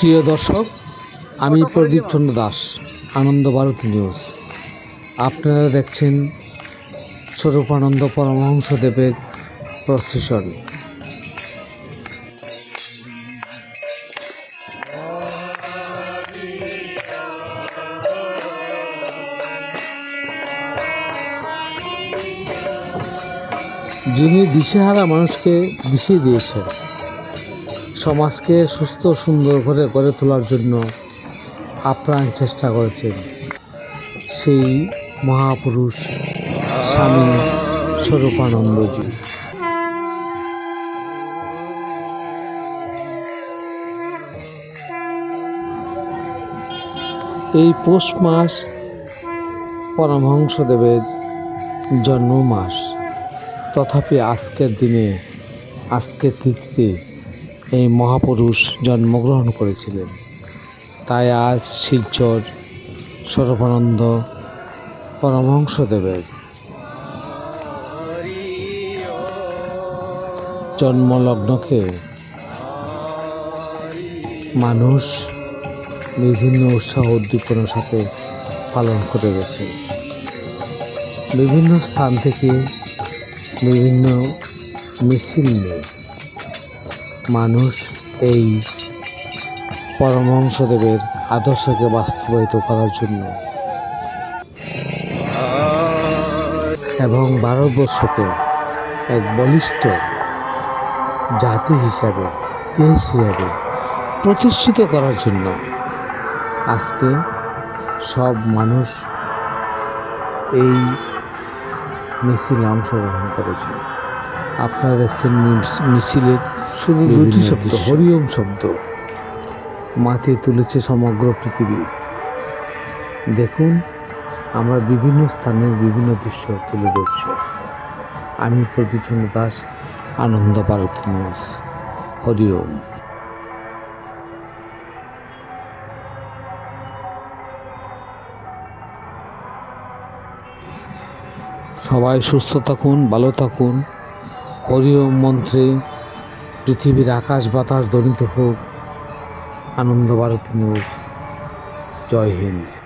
প্রিয় দর্শক, আমি প্রদীপ চন্দ্র দাস, আনন্দ ভারতী নিউজ। আপনারা দেখছেন স্বরূপানন্দ পরমহংসদেবের প্রসেসন যিনি দিশেহারা মানুষকে দিশে দিয়েছেন সমাজকে সুস্থ সুন্দর করে গড়ে তোলার জন্য আপ্রাণ চেষ্টা করেছেন সেই মহাপুরুষ স্বামী স্বরূপানন্দজি। এই পৌষ মাস পরমহংসদেবের জন্ম মাস। তথাপি আজকের দিনে, আজকের তিথিতে এই মহাপুরুষ জন্মগ্রহণ করেছিলেন। তাই আজ শিলচর সর্বানন্দ পরমহংসদেবের জন্মলগ্নকে মানুষ বিভিন্ন উৎসাহ উদ্দীপনার সাথে পালন করে গেছে। বিভিন্ন স্থান থেকে বিভিন্ন মিছিল নিয়ে মানুষ এই পরমহংসদেবের আদর্শকে বাস্তবায়িত করার জন্য। এবং ভারতবর্ষকে এক বলিষ্ঠ জাতি হিসাবে, দেশ হিসাবে প্রতিষ্ঠিত করার জন্য আজকে সব মানুষ এই মিছিলে অংশগ্রহণ করেছে আপনারা দেখছেন মিছিলের শুধু দুটি শব্দ হরিওম শব্দ। মাতিয়ে তুলেছে সমগ্র পৃথিবী। দেখুন আমরা বিভিন্ন স্থানের বিভিন্ন দৃশ্য তুলে ধরছি। আমি প্রদীপচন্দ্র দাস আনন্দ ভারতী নিউজ হরিওম। সবাই সুস্থ থাকুন ভালো থাকুন। হরিওম মন্ত্রে পৃথিবীর আকাশ বাতাস দরিদ্র হোক আনন্দ ভারতী নিউজ জয় হিন্দ।